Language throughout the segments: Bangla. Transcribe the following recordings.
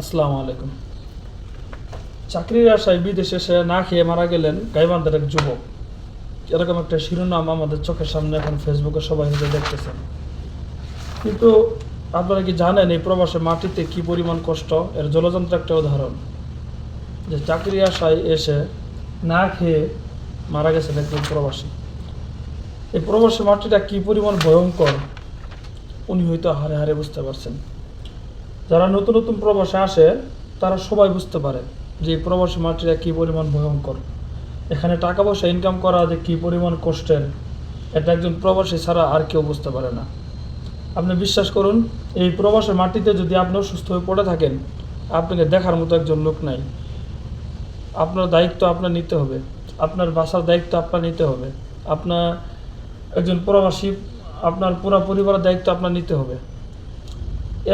আসসালামু আলাইকুম। চাকরির আশায় বিদেশে সে না খেয়ে মারা গেলেন গাইবান্ধার এক যুবক। এরকম একটা শিরোনাম আমাদের চোখের সামনে এখন ফেসবুকে সবাই হয়তো দেখতেছেন। কিন্তু আপনারা কি জানেন এই প্রবাসে মাটিতে কি পরিমাণ কষ্ট? এর জলযন্ত্র একটা উদাহরণ। যে চাকরি আশায় এসে না খেয়ে মারা গেছেন একজন প্রবাসী। এই প্রবাসী মাটিটা কি পরিমাণ ভয়ঙ্কর, উনি হয়তো হারে হারে বুঝতে পারছেন। যারা নতুন নতুন প্রবাসে আসে, তারা সবাই বুঝতে পারে যে এই প্রবাসী মাটিরা কী পরিমাণ ভয়ঙ্কর। এখানে টাকা পয়সা ইনকাম করা যে কী পরিমাণ কষ্টের, এটা একজন প্রবাসী ছাড়া আর কেউ বুঝতে পারে না। আপনি বিশ্বাস করুন, এই প্রবাসের মাটিতে যদি আপনি অসুস্থ হয়ে পড়ে থাকেন, আপনাকে দেখার মতো একজন লোক নাই। আপনার দায়িত্ব আপনার নিতে হবে। আপনার বাসার দায়িত্ব আপনার নিতে হবে। আপনার একজন প্রবাসী, আপনার পুরো পরিবারের দায়িত্ব আপনার নিতে হবে।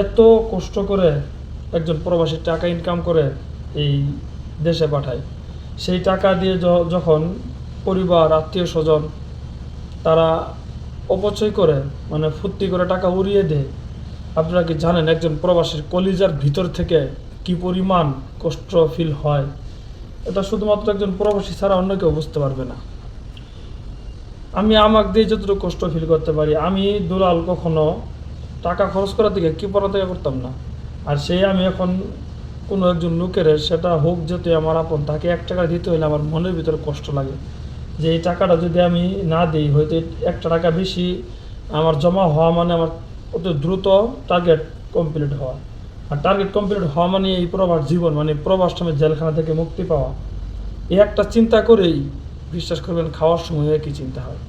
এত কষ্ট করে একজন প্রবাসী টাকা ইনকাম করে এই দেশে পাঠায়। সেই টাকা দিয়ে যখন পরিবার, আত্মীয় স্বজন তারা অপচয় করে মানে ফুর্তি করে টাকা উড়িয়ে দেয়, আপনারা কি জানেন একজন প্রবাসীর কলিজার ভিতর থেকে কি পরিমাণ কষ্ট ফিল হয়? এটা শুধুমাত্র একজন প্রবাসী ছাড়া অন্য কেউ বুঝতে পারবে না। আমি আমাকে দিয়ে যতটুকু কষ্ট ফিল করতে পারি, আমি দুলাল কখনো টাকা খরচ করার দিকে কি পড়া থেকে করতাম না। আর সেই আমি এখন কোনো একজন লোকের, সেটা হোক যেতে আমার আপন, তাকে এক টাকা দিতে হলে আমার মনের ভিতরে কষ্ট লাগে। যে এই টাকাটা যদি আমি না দিই, হয়তো একটা টাকা বেশি আমার জমা হওয়া মানে আমার অত দ্রুত টার্গেট কমপ্লিট হওয়া। আর টার্গেট কমপ্লিট হওয়া মানে এই প্রবাস জীবন মানে প্রবাস নামে জেলখানা থেকে মুক্তি পাওয়া। এই একটা চিন্তা করেই বিশ্বাস করবেন, খাওয়ার সময় একই চিন্তা হয়।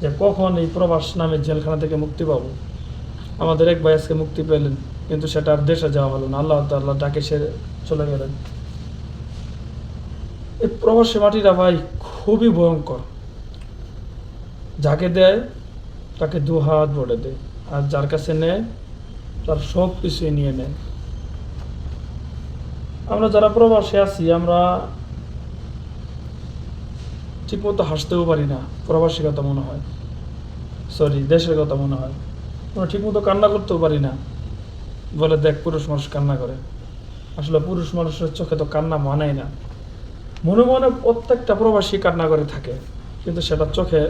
যে কখন এই প্রবাস নামে জেলখানা থেকে মুক্তি পাবো। আমাদের এক ভাই আজকে মুক্তি পেলেন, কিন্তু সেটা আর দেশে যাওয়া হলো না। আল্লাহ আল্লাহ ডাকে সে চলে গেলেন। এই প্রবাসী মাটিরা ভাই খুবই ভয়ঙ্কর। যাকে দেয়, তাকে দু হাত ভরে দেয়। আর যার কাছে নেয়, তার সব কিছুই নিয়ে নেয়। আমরা যারা প্রবাসে আছি, আমরা ঠিকমতো হাসতেও পারি না। প্রবাসী কথা মনে হয়। সরি দেশের কথা মনে হয়। আমরা ঠিকমতো কান্না করতেও পারি না। বলে দেখ পুরুষ মানুষ কান্না করে। আসলে পুরুষ মানুষের চোখে তো কান্না মানায় না। মনে মনে প্রত্যেকটা প্রবাসী কান্না করে থাকে, কিন্তু সেটা চোখে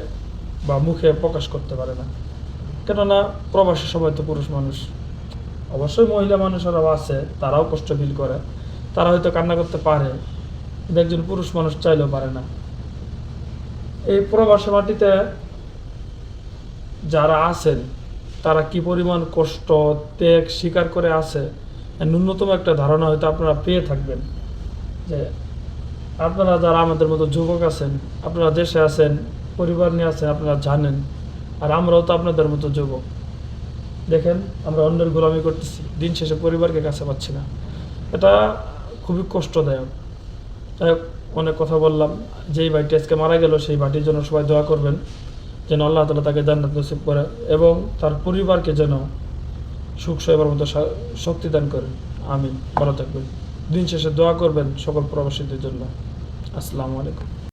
বা মুখে প্রকাশ করতে পারে না। কেননা প্রবাসী সবাই তো পুরুষ মানুষ। অবশ্যই মহিলা মানুষেরাও আছে, তারাও কষ্ট ফিল করে। তারা হয়তো কান্না করতে পারে, কিন্তু একজন পুরুষ মানুষ চাইলেও পারে না। এই প্রবাসী মাটিতে যারা আছেন তারা কি পরিমাণ কষ্ট, ত্যাগ স্বীকার করে আছে? ন্যূনতম একটা ধারণা হয়তো আপনারা পেয়ে থাকবেন। যে আপনারা যারা আমাদের মতো যুবক আছেন, আপনারা দেশে আছেন, পরিবার নিয়ে আছেন, আপনারা জানেন। আর আমরাও তো আপনাদের মতো যুবক। দেখেন, আমরা অন্যের গোলামি করতেছি। দিন শেষে পরিবারকে কাছে পাচ্ছি না। এটা খুবই কষ্টদায়ক। অনেক কথা বললাম। যেই ভাইটি আজকে মারা গেল, সেই ভাইটির জন্য সবাই দোয়া করবেন। যেন আল্লাহ তালা তাকে জান্নাত নসিব করে এবং তার পরিবারকে যেন সুখ সইবার মতো শক্তি দান করেন। আমি ভালো থাকবেন। দিন শেষে দোয়া করবেন সকল প্রবাসীদের জন্য। আসসালামু আলাইকুম।